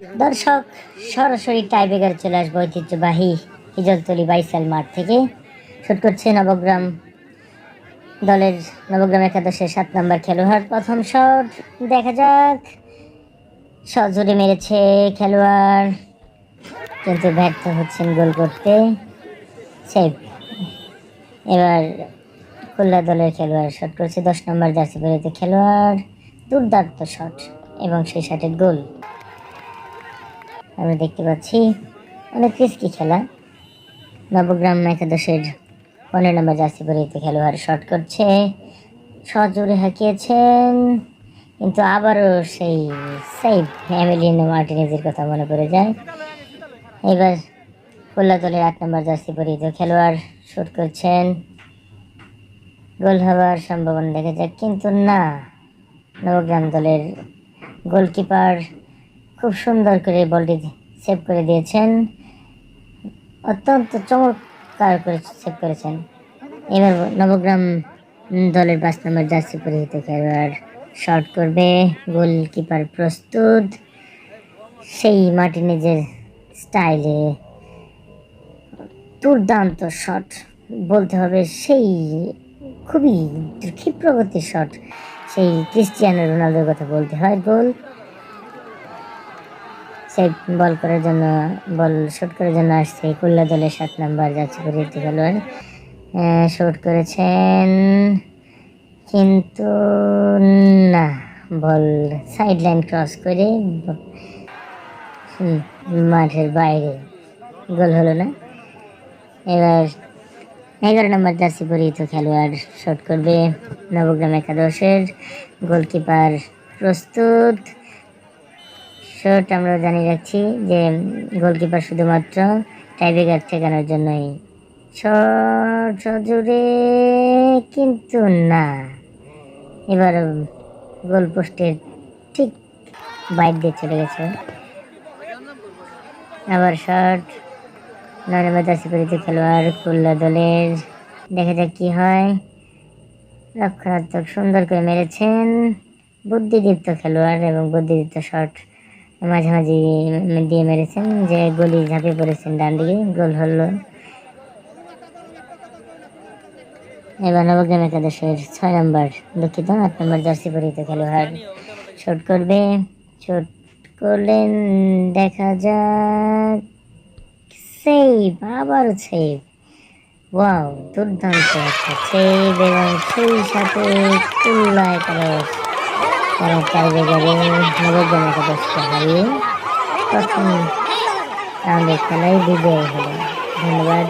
দর্শক, সরাসরি টাইব্রেকার চলে আসব ঐতিহ্যবাহী হিজলতলি বাইসাল মাঠ থেকে। শুট করছে নবগ্রাম দলের নবগ্রাম একাদশের সাত নম্বর খেলোয়াড়। প্রথম শট, দেখা যাক। সজোরে মেরেছে খেলোয়াড়, কিন্তু ব্যর্থ হচ্ছেন গোল করতে। সেভ। এবার খুলনা দলের খেলোয়াড় শট করছে দশ নম্বর জার্সি পরিহিত খেলোয়াড়। দুর্দান্ত শট এবং সেই শটের গোল। আমরা দেখতে পাচ্ছি অনেক রিস্কি খেলা। নবগ্রাম একাদশের পনেরো নম্বর জার্সি পরিহিত খেলোয়াড় শট করছে। সজোরে হাঁকিয়েছেন, কিন্তু আবারও সেই সেই এমিলিনো মার্টিনেজের কথা মনে পড়ে যায়। এবার খুলনা দলের আট নম্বর জার্সি পরিহিত খেলোয়াড় শুট করছেন। গোল হওয়ার সম্ভাবনা দেখা যায় কিন্তু না, নবগ্রাম দলের গোলকিপার খুব সুন্দর করে বলটি সেভ করে দিয়েছেন। অত্যন্ত চমৎকার করে সেভ করেছেন। এবার নবগ্রাম দলের পাঁচ নম্বর জার্সি পরিহিত খেলোয়াড় শট করবে। গোলকিপার প্রস্তুত। সেই মার্টিনেজের স্টাইলে দুর্দান্ত শট বলতে হবে সেই খুবই ক্ষিপ্রগতির শট। সেই ক্রিস্টিয়ানো রোনালদোর কথা বলতে হয় গোল। সেই বল করার জন্য, বল শুট করার জন্য আসছে। কুল্লা দলের সাত নাম্বার যাচ্ছে পরিহিত খেলোয়াড় শুট করেছেন কিন্তু না, বল সাইড লাইন ক্রস করে মাঠের বাইরে গোল হলো না। এবার এগারো নম্বর জার্সি পরিহিত খেলোয়াড় শট করবে নবগ্রাম একাদশের গোলকিপার প্রস্তুত। শট আমরা জানিয়ে রাখছি যে গোলকিপার শুধুমাত্র টাইব্রেকার ঠেকানোর জন্যই সজোরে কিন্তু না। এবার গোল পোস্টের ঠিক বাইক দিয়ে চলে গেছে। আবার নয় নম্বর জার্সি খেলোয়াড় খুলনা দলের। দেখা যাক কি হয়। রক্ষণাত্মক সুন্দর করে মেরেছেন বুদ্ধিদীপ্ত খেলোয়াড় এবং বুদ্ধিদীপ্ত শট। মাঝামাঝি দিয়ে মেরেছেন, যে গলি ঝাঁপিয়ে পড়েছেন ডান দিকে, গোল হলো। এবার নবগ্রাম একাদশের ছয় নম্বর দুঃখিত, আট নম্বর জার্সি পরিহিত খেলোয়াড়। শট করবে, শট করলেন, দেখা যাক। সেভ আবারও সেভ ওয়াও দুর্দান্ত একটা সেভ এবং সেই সাথে খুলনা একাদশ ধন্যবাদ।